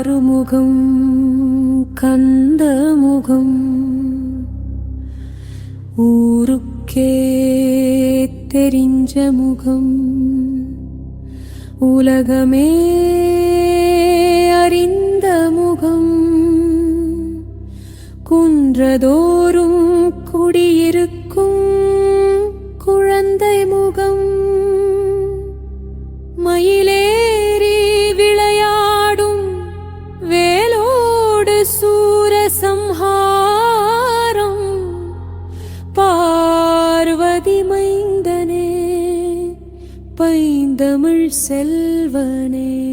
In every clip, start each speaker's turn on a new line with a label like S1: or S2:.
S1: ஆறுமுகம் கந்தமுகம். ஊருக்கே தெரிஞ்ச முகம் உலகமே அறிந்த முகம். குன்றதோறும் குடி சூரசம்ஹாரம் பார்வதி மைந்தனே பைந்தமிழ் செல்வனே.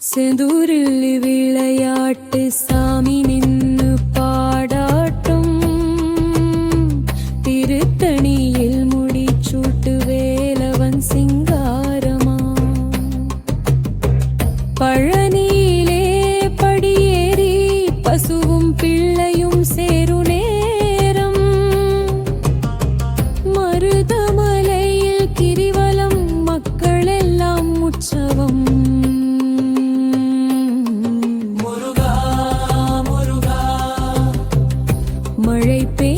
S1: செந்தூரில் விளையாட்டு சாமி நின்று பாடாட்டும். திருத்தணியில் முடிச்சூட்டு வேலவன் சிங் உழைப்பே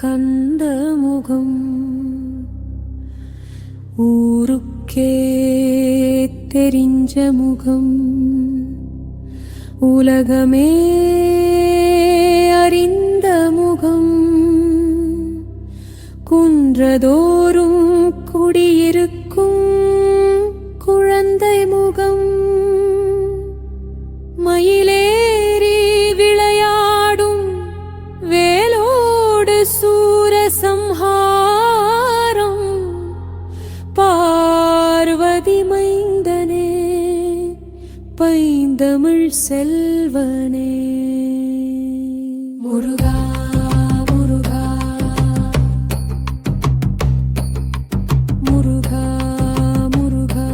S1: கந்தமுகம் ஊருக்கே தெரிஞ்ச முகம் உலகமே அறிந்த முகம் குன்றதோறும் குடியிருக்கும் குழந்தை முகம் செல்வனே. முருகா முருகா. முருகா முருகா.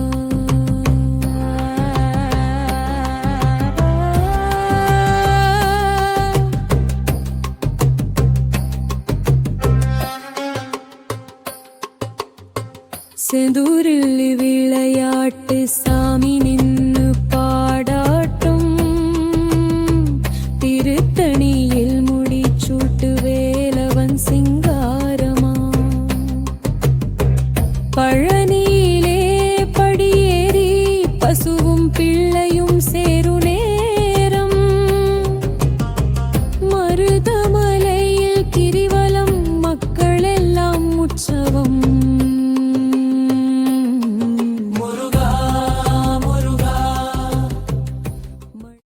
S1: செந்தூரில் விளையாட்டு சாமி நின் பழனி